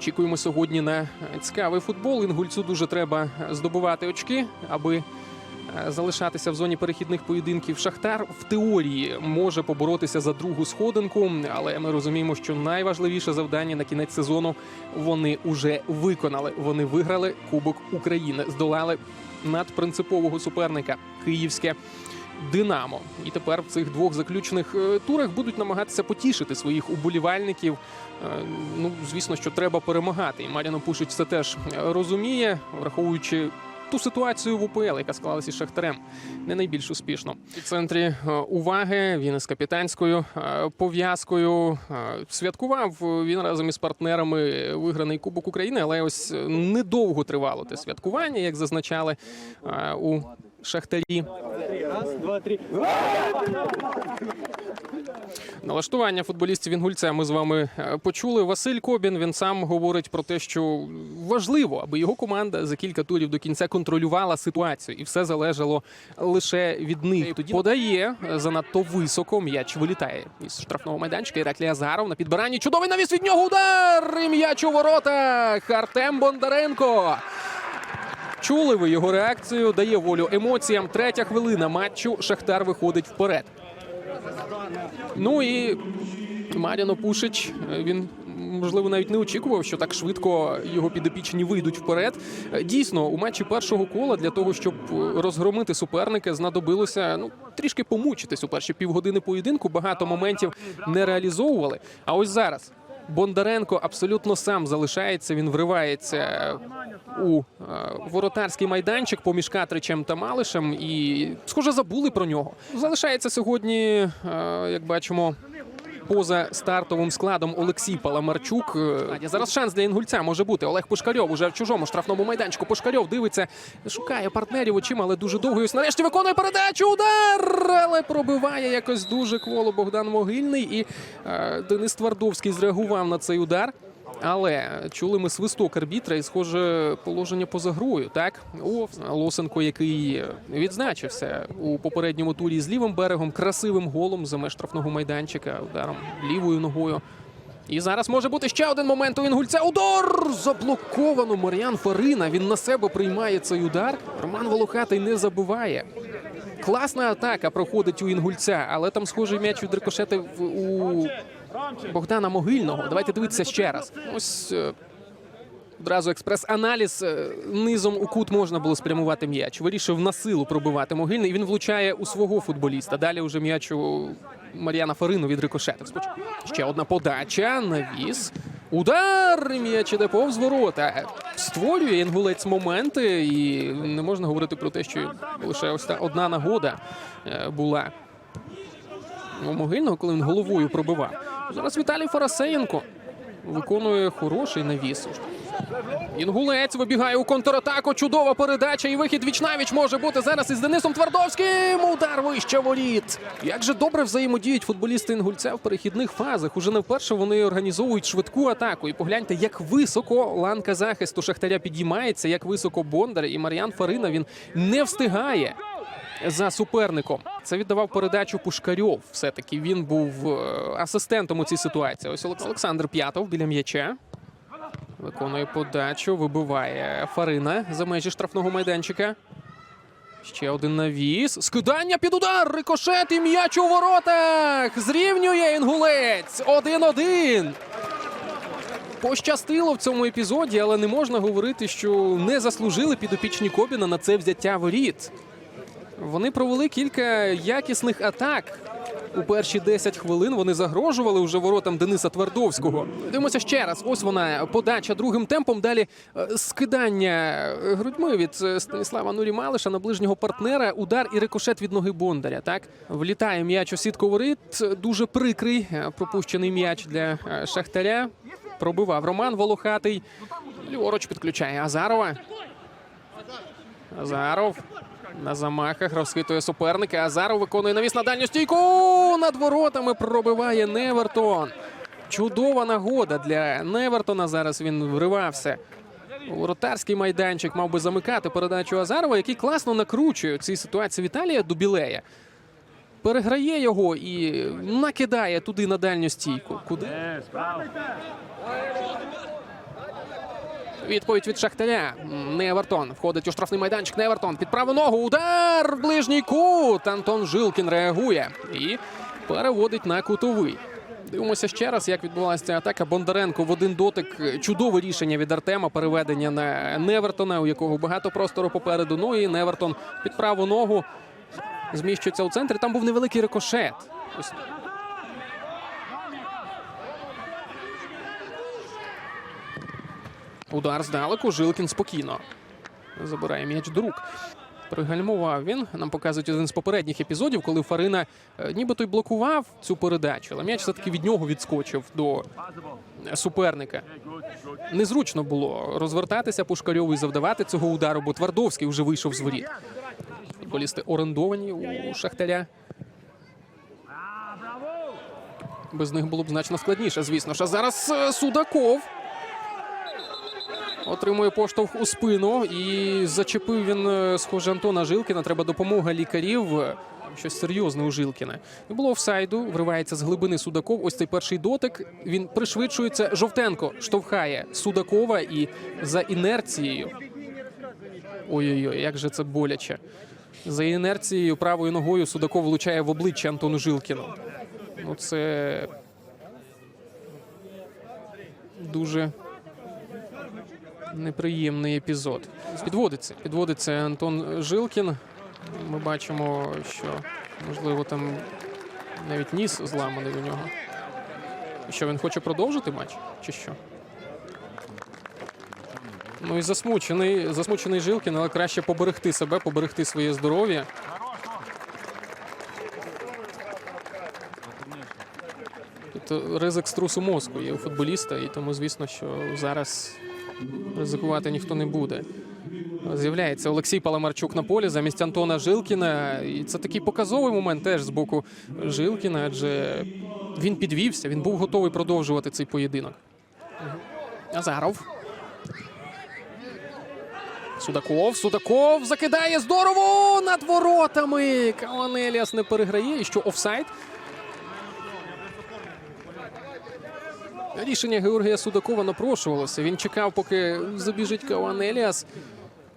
Очікуємо сьогодні на цікавий футбол. Інгульцю дуже треба здобувати очки, аби е, залишатися в зоні перехідних поєдинків. Шахтар в теорії може поборотися за другу сходинку, але ми розуміємо, що найважливіше завдання на кінець сезону вони уже виконали. Вони виграли Кубок України, здолали надпринципового суперника Київське. Динамо, і тепер в цих двох заключних е, турах будуть намагатися потішити своїх уболівальників. Е, Ну, звісно, що треба перемагати. І Маріно Пушич це теж розуміє, враховуючи ту ситуацію в УПЛ, яка склалася із Шахтарем, не найбільш успішно. В центрі е, уваги він із капітанською пов'язкою святкував він разом із партнерами виграний Кубок України, але ось недовго тривало те святкування, як зазначали у Шахтарі. Раз, два, три. Налаштування футболістів Інгульця ми з вами е, почули. Василь Кобін він сам говорить про те, що важливо, аби його команда за кілька турів до кінця контролювала ситуацію, і все залежало лише від них. Тоді подає е, занадто високо. М'яч вилітає із штрафного майданчика. Іраклій Азаров на підбиранні. Чудовий навіс від нього удар! І м'яч у воротах. Артем Бондаренко. Чули ви його реакцію? Дає волю емоціям. Третя хвилина матчу. Шахтар виходить вперед. Ну і Маріно Пушич. Він можливо навіть не очікував, що так швидко його підопічні вийдуть вперед. Дійсно, у матчі першого кола для того, щоб розгромити суперника, знадобилося ну трішки помучитись у перші півгодини поєдинку. Багато моментів не реалізовували. А ось зараз. Бондаренко абсолютно сам залишається. Він вривається у е, воротарський майданчик поміж Катричем та Малишем, і схоже забули про нього. Залишається сьогодні, е, як бачимо. Поза стартовим складом Олексій Паламарчук. Е, Зараз шанс для інгульця може бути. Олег Пушкарьов уже в чужому штрафному майданчику. Пушкарьов дивиться, шукає партнерів очима, але дуже довго. Ось нарешті виконує передачу. Удар! Але пробиває якось дуже кволо Богдан Могильний. І е, Денис Твардовський зреагував на цей удар. Але чули ми свисток арбітра і, схоже, положення поза грою. Так, о, Лосенко, який відзначився у попередньому турі з лівим берегом, красивим голом за меж штрафного майданчика, ударом лівою ногою. І зараз може бути ще один момент у Інгульця. Удар! Заблоковано Мар'ян Фарина. Він на себе приймає цей удар. Роман Волохатий не забуває. Класна атака проходить у Інгульця, але там схожий м'яч відрикошетив у Богдана Могильного. Давайте дивитися ще раз. Ось е, одразу експрес-аналіз. Е, Низом у кут можна було спрямувати м'яч. Вирішив на силу пробивати могильний. Він влучає у свого футболіста. Далі вже м'яч у Мар'яна Фарину від рикошетив. Ще одна подача. Навіс. Удар! М'яч іде повз ворота. Створює інгулець моменти, і не можна говорити про те, що лише ось та одна нагода е, була у могильного, коли він головою пробивав. Зараз Віталій Фарасеєнко виконує хороший навіс. Інгулець вибігає у контратаку. Чудова передача і вихід вічнавіч може бути зараз із Денисом Твардовським. Удар вище воріт. Як же добре взаємодіють футболісти інгульця в перехідних фазах. Уже не вперше вони організовують швидку атаку. І погляньте, як високо ланка захисту Шахтаря підіймається, як високо Бондар і Мар'ян Фарина він не встигає за суперником. Це віддавав передачу Пушкарьов. Все таки він був е, асистентом у цій ситуації. Ось Олекс- Олександр П'ятов біля м'яча. Виконує подачу, вибиває Фарина за межі штрафного майданчика. Ще один навіс. Скидання під удар. Рикошет і м'яч у воротах. Зрівнює інгулець. 1-1. Пощастило в цьому епізоді, але не можна говорити, що не заслужили підопічні Кобіна на це взяття воріт. Вони провели кілька якісних атак. У перші 10 хвилин вони загрожували вже воротам Дениса Твардовського. Дивимося ще раз. Ось вона подача другим темпом. Далі е, скидання грудьми від е, Станіслава Нурі Малиша на ближнього партнера. Удар і рикошет від ноги Бондаря. Так влітає м'яч у сітку воріт. Дуже прикрий е, пропущений м'яч для е, Шахтаря. Пробивав Роман Волохатий. Ліворуч підключає Азарова. Азаров на замахах розхитує суперника. Азаров виконує навіс на дальню стійку. Над воротами пробиває Невертон. Чудова нагода для Невертона. Зараз він вривався. Воротарський майданчик мав би замикати передачу Азарова, який класно накручує цій ситуації Віталія Дубілея. Переграє його і накидає туди на дальню стійку. Куди? Відповідь від Шахтаря. Невертон входить у штрафний майданчик. Невертон під праву ногу. Удар! в Ближній кут. Антон Жилкін реагує і переводить на кутовий. Дивимося ще раз, як відбувалася ця атака. Бондаренко в один дотик. Чудове рішення від Артема. Переведення на Невертона, у якого багато простору попереду. Ну і Невертон під праву ногу зміщується у центрі. Там був невеликий рикошет. Ось Удар здалеку. Жилкін спокійно забирає м'яч до. Пригальмував він. Нам показують один з попередніх епізодів, коли Фарина е, нібито й блокував цю передачу, але м'яч все-таки від нього відскочив до суперника. Незручно було розвертатися Пушкарьову і завдавати цього удару, бо Твардовський вже вийшов з воріт. Футболісти орендовані у Шахтаря. Без них було б значно складніше, звісно ж. А зараз е, Судаков. Отримує поштовх у спину і зачепив він, е, схоже, Антона Жилкіна. Треба допомога лікарів. Щось серйозне у Жилкіна. Не було офсайду, вривається з глибини Судаков. Ось цей перший дотик. Він пришвидшується. Жовтенко штовхає Судакова і за інерцією. Ой-ой-ой, як же це боляче. За інерцією правою ногою Судаков влучає в обличчя Антону Жилкіну. Ну, це дуже неприємний епізод. Підводиться. Підводиться Антон Жилкін. Ми бачимо, що можливо там навіть ніс зламаний у нього. Що він хоче продовжити матч? Чи що? Ну і засмучений, засмучений Жилкін, але краще поберегти себе, поберегти своє здоров'я. Тут ризик струсу мозку є у футболіста, і тому, звісно, що зараз ризикувати ніхто не буде. З'являється Олексій Паламарчук на полі замість Антона Жилкіна. І це такий показовий момент теж з боку Жилкіна, адже він підвівся, він був готовий продовжувати цей поєдинок. Азаров. Судаков, Судаков закидає здорово над воротами. Каон Еліас не переграє. І що офсайд? Рішення Георгія Судакова напрошувалося. Він чекав, поки забіжить Каоан Еліас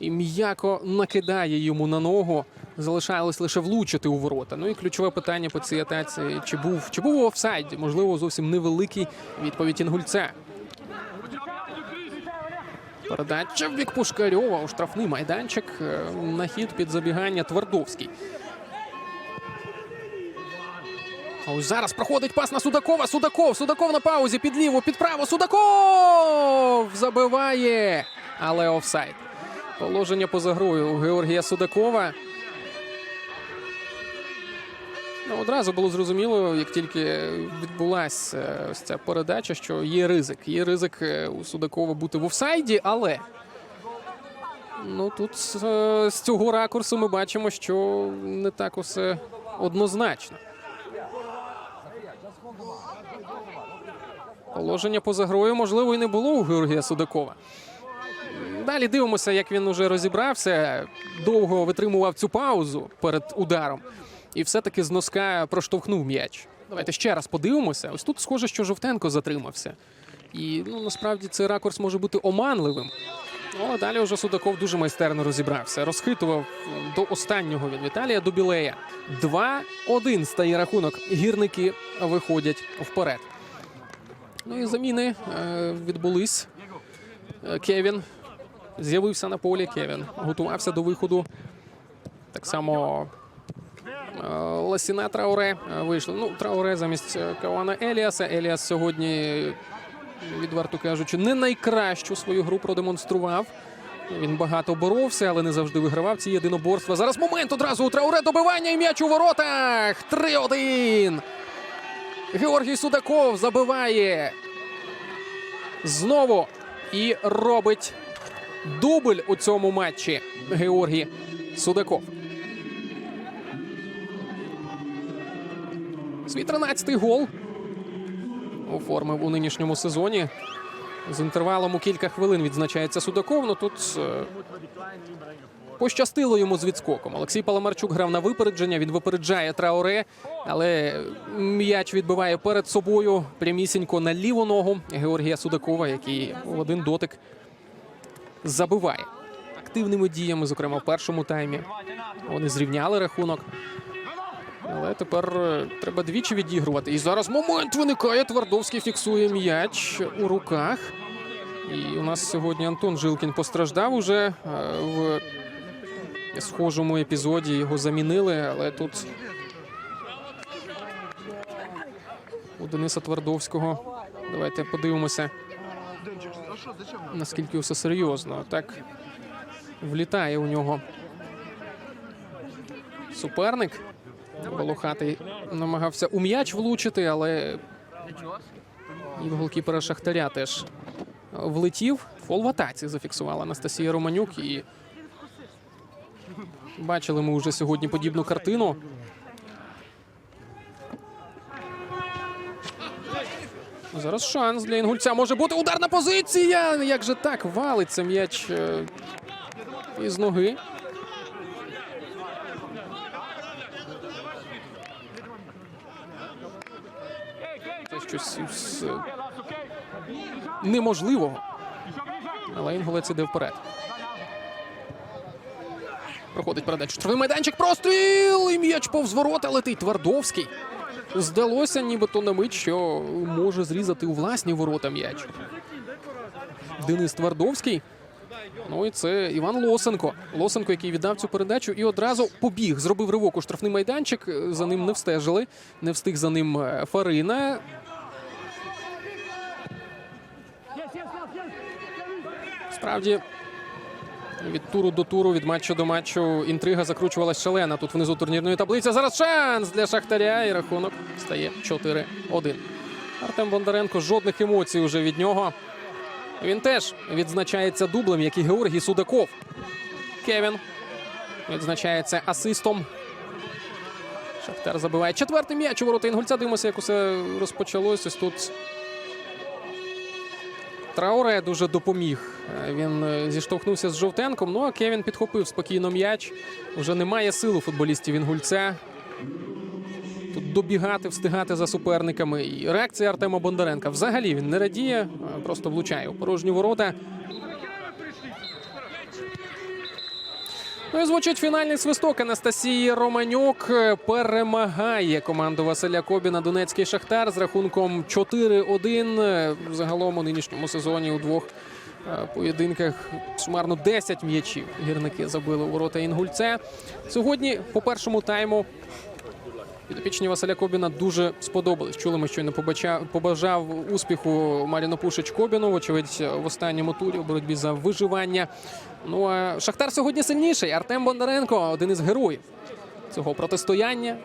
і м'яко накидає йому на ногу. Залишалось лише влучити у ворота. Ну і ключове питання по цій атаці: чи був чи був офсайді? Можливо, зовсім невеликий відповідь інгульця. Передача в бік Пушкарьова у штрафний майданчик. Е, На хід під забігання Твардовський. Ось зараз проходить пас на Судакова. Судаков. Судаков на паузі під ліву, під право. Судаков забиває. Але офсайд. Положення поза грою у Георгія Судакова. Ну, одразу було зрозуміло, як тільки відбулася е, ось ця передача, що є ризик. Є ризик е, у Судакова бути в офсайді, але ну тут е, з цього ракурсу ми бачимо, що не так усе однозначно. Положення поза грою, можливо, і не було у Георгія Судакова. Далі дивимося, як він уже розібрався, довго витримував цю паузу перед ударом і все-таки з носка проштовхнув м'яч. Давайте ще раз подивимося. Ось тут схоже, що Жовтенко затримався. І ну, насправді цей ракурс може бути оманливим. Ну, а далі вже Судаков дуже майстерно розібрався. Розхитував до останнього від Віталія до Білея. 2-1 стає рахунок. Гірники виходять вперед. Ну і заміни е, відбулись. Е, Кевін з'явився на полі. Кевін готувався до виходу. Так само е, Ласіна Трауре вийшло. Ну, Трауре замість Кавана Еліаса. Еліас сьогодні, відверто кажучи, не найкращу свою гру продемонстрував. Він багато боровся, але не завжди вигравав ці єдиноборства. Зараз момент одразу у Трауре добивання і м'яч у воротах. 3-1. Георгій Судаков забиває знову і робить дубль у цьому матчі Георгій Судаков. Свій 13-й гол оформив у нинішньому сезоні. З інтервалом у кілька хвилин відзначається Судаков. Ну тут е, пощастило йому з відскоком. Олексій Паламарчук грав на випередження. Він випереджає Трауре, але м'яч відбиває перед собою прямісінько на ліву ногу Георгія Судакова, який в один дотик забиває активними діями, зокрема в першому таймі. Вони зрівняли рахунок. Але тепер е, треба двічі відігрувати. І зараз момент виникає. Твардовський фіксує м'яч у руках. І у нас сьогодні Антон Жилкін постраждав уже е, в схожому епізоді. Його замінили, але тут у Дениса Твардовського. Давайте подивимося, наскільки все серйозно. Так влітає у нього суперник. Волохатий намагався у м'яч влучити, але і голкіпера Шахтаря теж влетів. Фол в атаці зафіксувала Анастасія Романюк. І бачили ми вже сьогодні подібну картину. Зараз шанс для інгульця може бути ударна позиція. Як же так валиться м'яч е, із ноги. Це щось із е, неможливого. Але інгулець іде вперед. Проходить передачу. Штрафний майданчик. Простріл! І м'яч повз ворота летить. Твардовський. Здалося, нібито на мить, що може зрізати у власні ворота м'яч. Денис Твардовський. Ну і це Іван Лосенко. Лосенко, який віддав цю передачу і одразу побіг, зробив ривок у штрафний майданчик. За ним не встежили, не встиг за ним е, Фарина. Справді, від туру до туру, від матчу до матчу інтрига закручувалась шалена. Тут внизу турнірної таблиці. Зараз шанс для Шахтаря. І рахунок стає 4-1. Артем Бондаренко жодних емоцій уже від нього. Він теж відзначається дублем, як і Георгій Судаков. Кевін відзначається асистом. Шахтар забиває четвертий м'яч у ворота Інгульця. Дивимося, як усе розпочалось. Ось тут Трауре дуже допоміг. Е, Він е, зіштовхнувся з Жовтенком. Ну а Кевін підхопив спокійно м'яч. Уже немає сили футболістів Інгульця. Тут добігати, встигати за суперниками. І реакція Артема Бондаренка. Взагалі він не радіє, просто влучає у порожні ворота. Ну і звучить фінальний свисток Анастасії Романюк. Е, Перемагає команду Василя Кобіна Донецький Шахтар з рахунком 4-1. Е, Загалом у нинішньому сезоні у двох е, поєдинках сумарно 10 м'ячів гірники забили у ворота Інгульце. Сьогодні по першому тайму Підопічні Василя Кобіна дуже сподобались. Чули ми, щойно побажав успіху Маріно Пушич Кобіну. Вочевидь, в останньому турі у боротьбі за виживання. Ну а Шахтар сьогодні сильніший. Артем Бондаренко один із героїв цього протистояння.